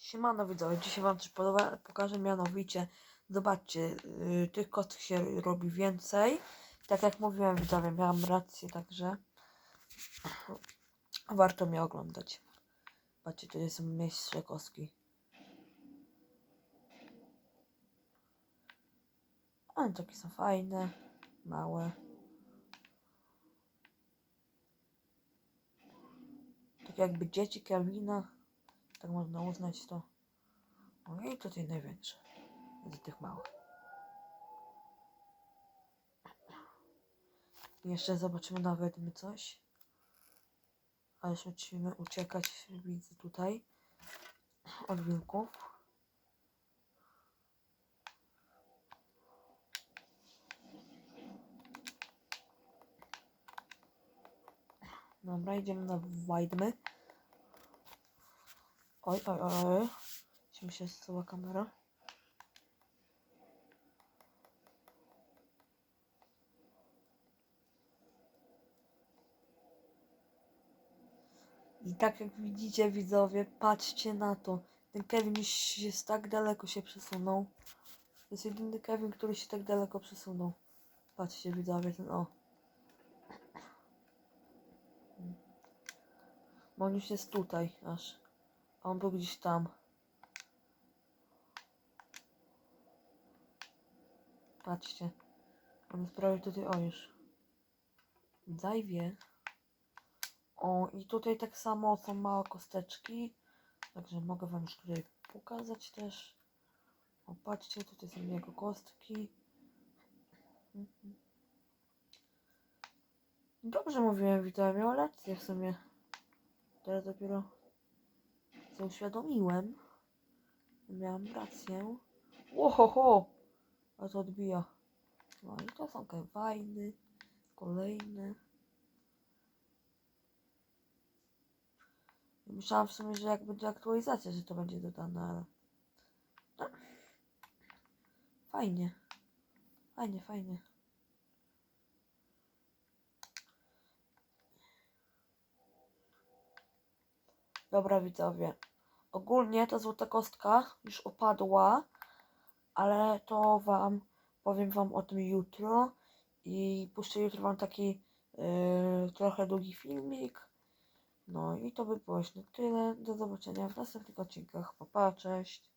Siemano widzowie, dzisiaj wam coś pokażę mianowicie, zobaczcie, yy, tych kostek się robi więcej. Tak jak mówiłem widzowie, miałam rację, także warto mnie oglądać. Patrzcie, to są mniejsze kostki. One takie są fajne, małe. Tak jakby dzieci Kevina. Tak można uznać to. O i tutaj największe. Z tych małych. Jeszcze zobaczymy nawet my coś. Ale już musimy uciekać, widzę tutaj. Od wilków. Dobra, idziemy na Wajdmy. Oj, oj, oj. Czy mi się zsuwa kamera? I tak jak widzicie widzowie, patrzcie na to. Ten Kevin już jest tak daleko się przesunął. To jest jedyny Kevin, który się tak daleko przesunął. Patrzcie widzowie, ten o. Bo on już jest tutaj aż. On był gdzieś tam. Patrzcie. On jest prawie tutaj, o już. Dajwie. O, i tutaj tak samo są małe kosteczki. Także mogę wam już tutaj pokazać też. O, patrzcie, tutaj są jego kostki. Dobrze mówiłem, witam, miał rację w sumie. Teraz dopiero sobie uświadomiłem. Miałam rację. Łohoho! A to odbija. No i to są kewajny. Kolejne. Myślałam w sumie, że jak będzie aktualizacja, że to będzie dodane, ale... No. Fajnie. Fajnie, fajnie. Dobra widzowie. Ogólnie ta złota kostka już opadła, ale to wam powiem wam o tym jutro i puszczę jutro wam taki yy, trochę długi filmik. No i to by było już na tyle. Do zobaczenia w następnych odcinkach. Pa, cześć.